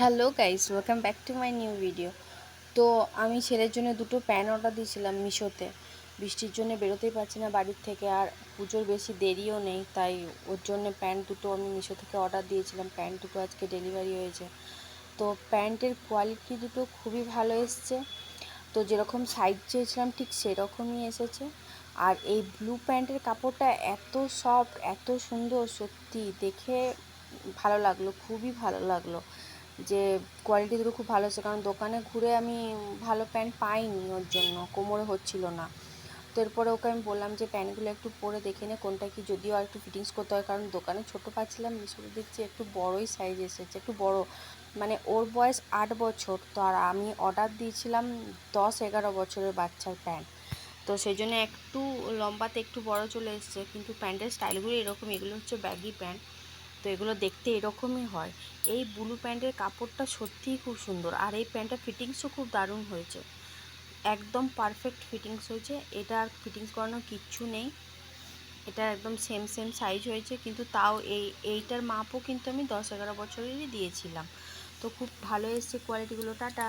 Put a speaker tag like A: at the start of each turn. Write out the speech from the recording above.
A: Hello guys welcome back to my new video তো আমি ছেলের জন্য দুটো প্যান্ট অর্ডার দিয়েছিলাম মিশোতে। বৃষ্টির জন্য বেরোতেই পারছি না বাড়ির থেকে আর পুজোর বেশি দেরিও নেই, তাই ওর জন্য প্যান্ট দুটো আমি মিশো থেকে অর্ডার দিয়েছিলাম। প্যান্ট দুটো আজকে ডেলিভারি হয়েছে। তো প্যান্টের কোয়ালিটি দুটো খুবই ভালো এসছে। তো যেরকম সাইজ চেয়েছিলাম ঠিক সেরকমই এসেছে। আর এই ব্লু প্যান্টের কাপড়টা এত সফট এত সুন্দর, সত্যি দেখে ভালো লাগল, খুবই ভালো লাগল। যে কোয়ালিটিগুলো খুব ভালো আছে। কারণ দোকানে ঘুরে আমি ভালো প্যান্ট পাইনি ওর জন্য, কোমরে হচ্ছিল না। তো এরপরে ওকে আমি বললাম যে প্যান্টগুলো একটু পরে দেখে নে, কোনটা কি যদিও আর একটু ফিটিংস করতে হয়। কারণ দোকানে ছোটো পাচ্ছিলাম, মিশোতে দেখছি একটু বড়ই সাইজ এসেছে, একটু বড়। মানে ওর বয়স আট বছর, তো আর আমি অর্ডার দিয়েছিলাম দশ এগারো বছরের বাচ্চার প্যান্ট তো সেই জন্য একটু লম্বাতে একটু বড় চলে এসছে, কিন্তু প্যান্টের স্টাইলগুলো এরকম, এগুলো হচ্ছে ব্যাগি প্যান্ট তো এগুলো দেখতে এরকমই হয়। এই ব্লু প্যান্টের কাপড়টা সত্যিই খুব সুন্দর। আর এই প্যান্টটা ফিটিংসও খুব দারুণ হয়েছে। একদম পারফেক্ট ফিটিংস হয়েছে। এটা আর ফিটিংস করানো কিচ্ছু নেই। এটা একদম সেম সেম সাইজ হয়েছে। কিন্তু তাও এই, এইটার মাপও কিন্তু আমি দশ এগারো বছরেরই দিয়েছিলাম। তো খুব ভালো এসছে কোয়ালিটিগুলো টাটা।